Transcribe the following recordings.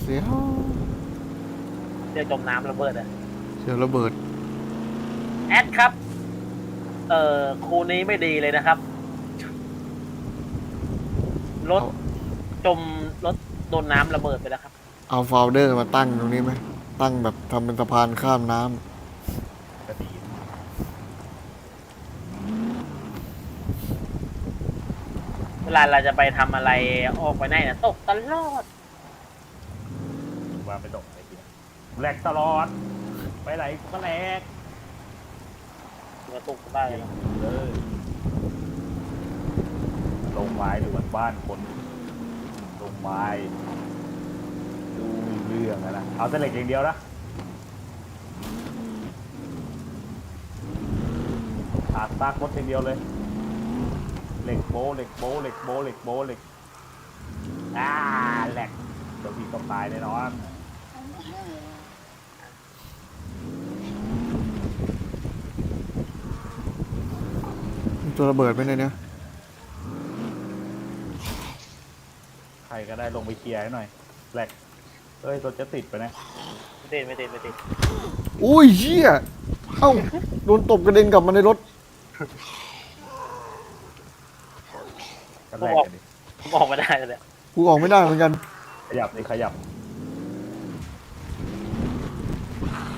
เสียวเดี๋ยวจมน้ำระเบิดอะเสียวระเบิด แอดครับ เอ่อครูนี้ไม่ดีเลยนะครับ รถ จมรถโดนน้ำระเบิดไปแล้วครับ เอาโฟลเดอร์มาตั้งตรงนี้ไหมตั้งแบบทำเป็นสะพานข้ามน้ำก็ดีเวลาเราจะไปทำอะไรออกไปไหนนะตกตลอด ว่าไปตกไอ้เหี้ย แหลกตลอด ไปไหนกูก็แหลกกระตุกได้เลยนะเลยลงไม้ดูวันบ้านคนลงไม้ดูมีเรื่องอะนะเอาแต่เหล็กอย่างเดียวนะอาดซากรถอย่างเดียวเลยเหล็กโบะเหล็กโบะเหล็กโบะเหล็กโบะเหล็กอ่าแหลกเดี๋ยวพี่ต้องตายแน่นอน ตัวระเบิดไหมในเนี้ยใครก็ได้ลงไปเคลียร์ให้หน่อยแหลกเอ้ยรถจะติดไปนะไม่ติดไม่ติดไม่ติดอุ้ยเชี่ยเอ้าโดนตบกระเด็นกลับมาในรถก็แหลกกันดิผมออกไม่ได้เลยเนี่ยกูออกไม่ได้เหมือนกัน ขยับเลยขยับ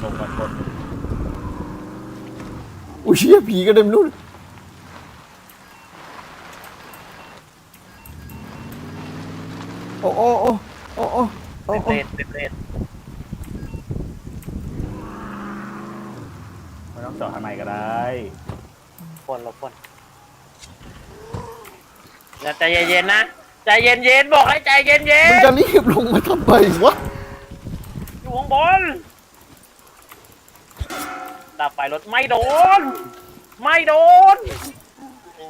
ลงมาชนอุ้ยเชี่ยผีกระเด็นไปนู่น ต็มโอ้เลนเต็มเลนไม่ต้องเจาะข้างในก็ได้คนลบคนอย่าใจเย็นๆนะใจเย็นๆบอกให้ใจเย็นมึงจะรีบลงมาทำไมวะๆอยู่ข้างบนดับไฟรถไม่โดน ไม่โดนโอ้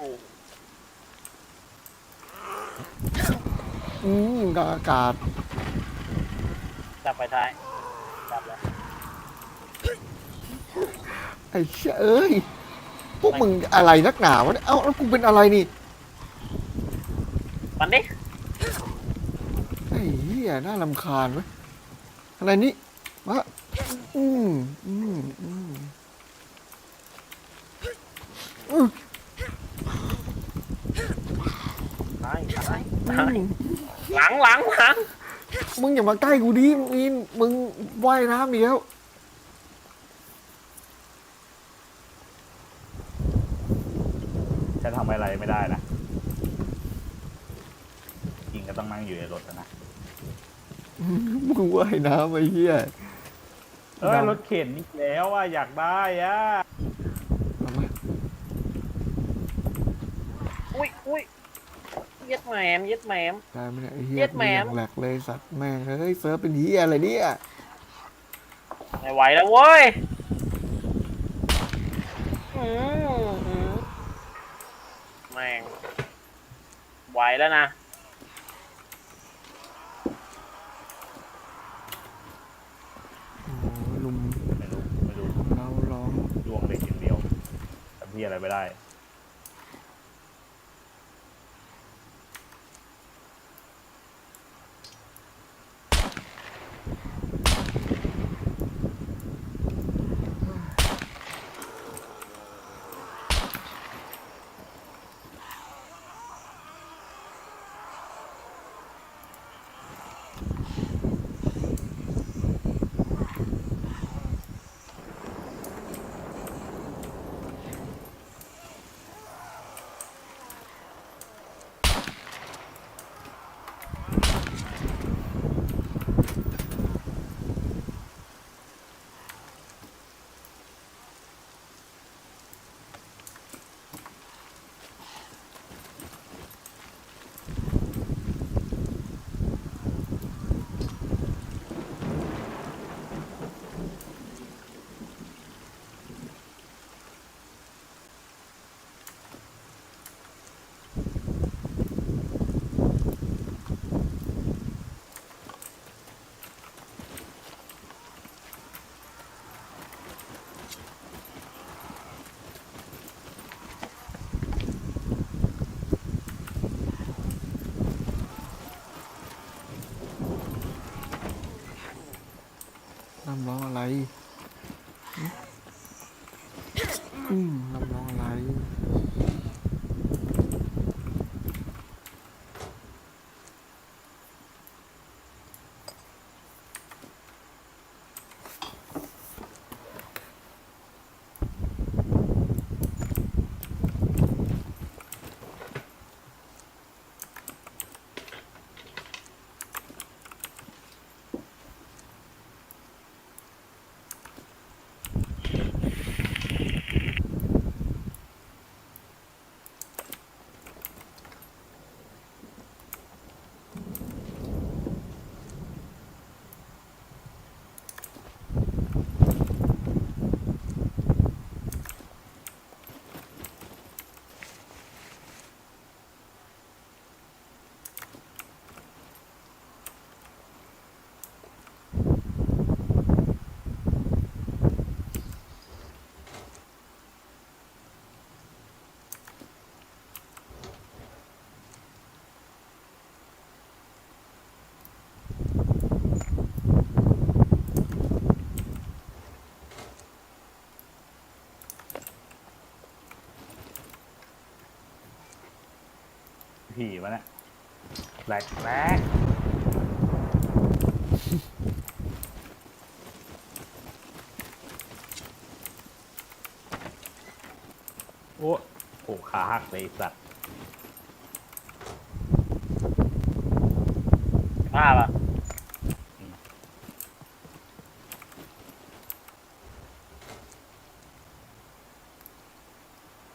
อืมกลางอากาศ ดับไฟท้ายดับแล้วไอ้เชี่ยเอ้ย พวกมึงอะไรนักหนาวะเนี่ยเอ้าแล้วกูเป็นอะไรนี่มันดิไอ้เหี้ยน่าลำคาญเว้ยอะไรนี่วะอืมอืมอืมอืมตายตายอืตายมหลังหลังหลัง มึงอย่ามาใกล้กูดิมีนมึงว่ายน้ำอีกแล้ว จะทำอะไรไม่ได้นะจริงก็ต้องนั่งอยู่ในรถอะนะมึงว่ายน้ำไอ้เหี้ยเอ้ยดำรถเข็นอีกแล้วอะอยากได้อะเอามาอุ้ยอุ้ย เย็ดแหมมเย็ดแหมมได้ไหมเนี่ยไอ้เหี้ยเย็ดแหมมงแหลกเลยสัตว์แม่งเฮ้ยเซิร์ฟเป็นเหี้ยอะไรเนี่ยไม่ไหวแล้วเว้ยอืมอืมแม่งไหวแล้วนะ โอ้ยลุมไม่รู้ไม่รู้เราร้องดวงเด็กอย่างเดียวทำที่อะไรไม่ได้ ผีวะเนี่ยแหลกแหลกโอ้โหขาหักเลยไอ้สัตว์ภาพอะ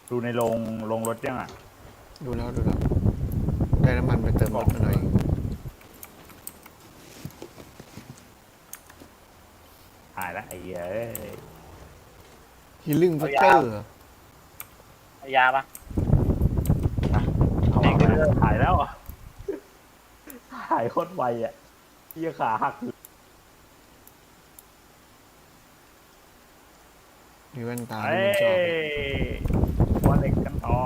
ดูในโรงโรงรถยังอะ ดูแล้วดูแล้ว ได้น้ำมันไปเติมรถมาหน่อย หายแล้วไอ้เหี้ยเอ้ยฮีลิ่งฟัตเตอร์เอายาปะเอาออกมาหายแล้วเหรอหายโคตรไวอะเหี้ยขาหักอยู่มีแว่นตาเอ้ที่ยมึงชอบตัวเหล็กกันต่อ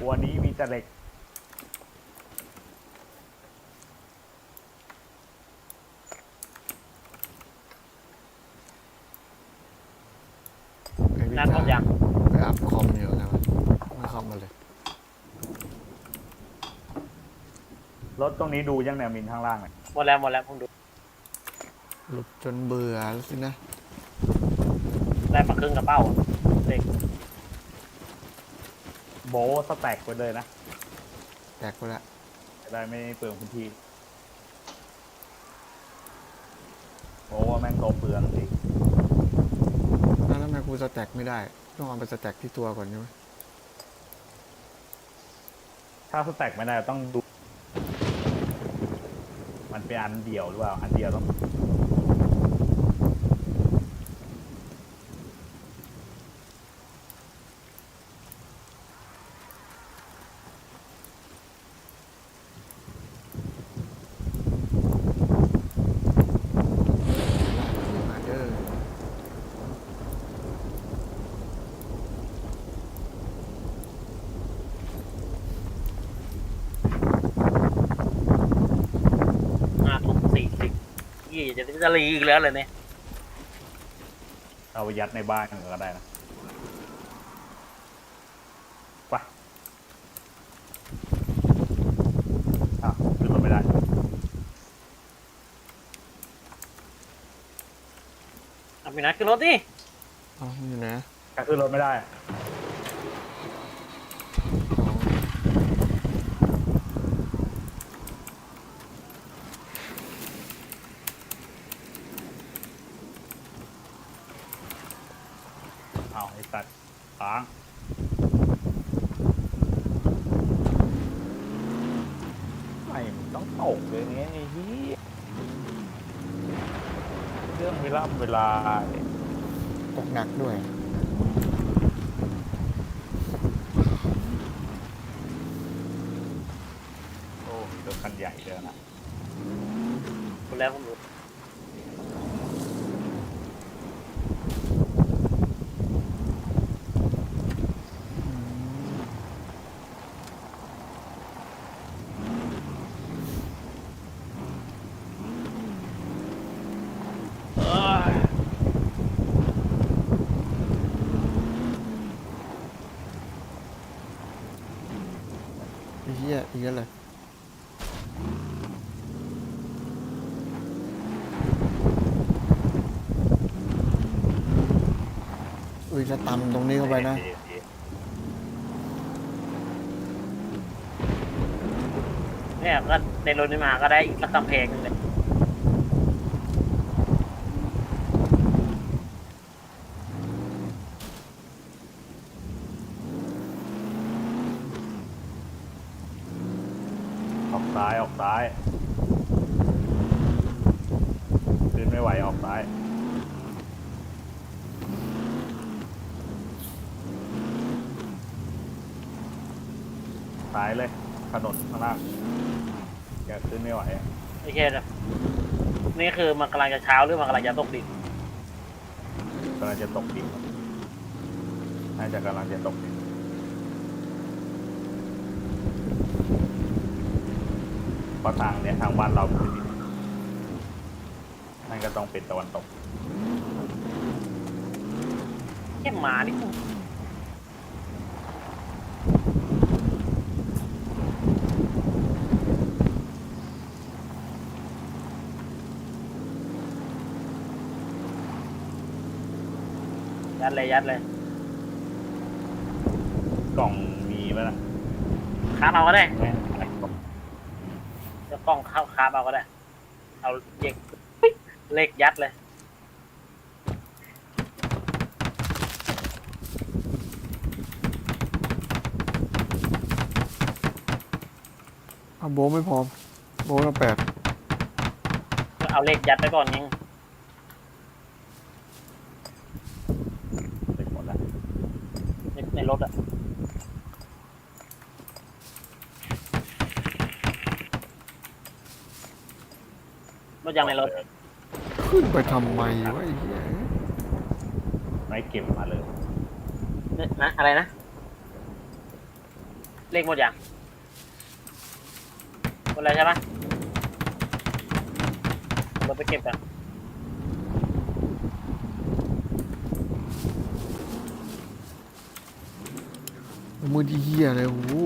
ตัวนี้มีแต่เหล็ก นั่นหมดยังไปอัพคอมอยู่นะไม่เข้ามาเลย รถตรงนี้ดูยังแนวมินข้างล่างเนี่ยหมดแล้วหมดแล้วเพิ่งดูหลุดจนเบื่อแล้วสินะ ได้มาครึ่งกระเป๋าอะเด็กโบะสแต็กไปเลยนะแตกไปละจะได้ไม่เปลืองพื้นที่โอ้ว่าแม่งโตเปลืองสิ แล้วทำไมกู สแต็กไม่ได้ ต้องเอาไปสแต็กที่ตัวก่อนใช่ไหมถ้าสแต็กไม่ได้ต้องดู มันเป็นอันเดียวหรือเปล่า อันเดียวต้อง มาเด้อ ห้าทุ่มสี่สิบ ยี่จะจะรีอีกแล้วเลยเนี่ยเอาไปยัดในบ้านก็ได้นะไปอ้าวขึ้นรถไม่ได้ เอาพี่นัทขึ้นรถดิเอ๋ออยู่นะถ้าขึ้นรถไม่ได้ เอาไอ้สัตว์ค้างไม่มันต้องตกเลยเนี่ยไอ้เหี้ย เรื่องเวลาเวลา ตกหนักด้วย โอ้มีรถคันใหญ่เดินอะหมดแล้วผมดู เอ้ย จะตำตรงนี้เข้าไปนะ เนี่ยก็ในรถนี้มาก็ได้อีกสักกำแพงหนึงเลย ออกซ้ายออกซ้ายขึ้นไม่ไหวออกซ้าย ซ้ายเลยถนนข้างล่างอย่าขึ้นไม่ไหวอะโอเคนะนี่คือมันกำลังจะเช้าหรือมันกำลังจะตกดินกำลังจะตกดินน่าจะกำลังจะตกดินเพราะทางเนี้ยทางบ้านเราคือดินนั่นก็ต้องเป็นตะวันตกแค่หมานี่กู ยัดเลยยัดเลย กล่องมีไหมล่ะค้าบเอาก็ได้ไม่เจะกล้องเข้าค้าบเอาก็ได้ เอาเหล็กปิ๊กเหล็กยัดเลยเอาโบะไม่พร้อม โบะเราแปดเอาเหล็กยัดไปก่อนยิง เสร็จหมดแล้ว ในใน รถอะรถยังในรถขึ้นไปทำไมวะไอ้เหี้ยไม่เก็บมาเลยเนี่ยนะอะไรนะ เลขหมดยังหมดแล้วใช่ปะเราไปเก็บกัน มือดีเหี้ยเลยโอ้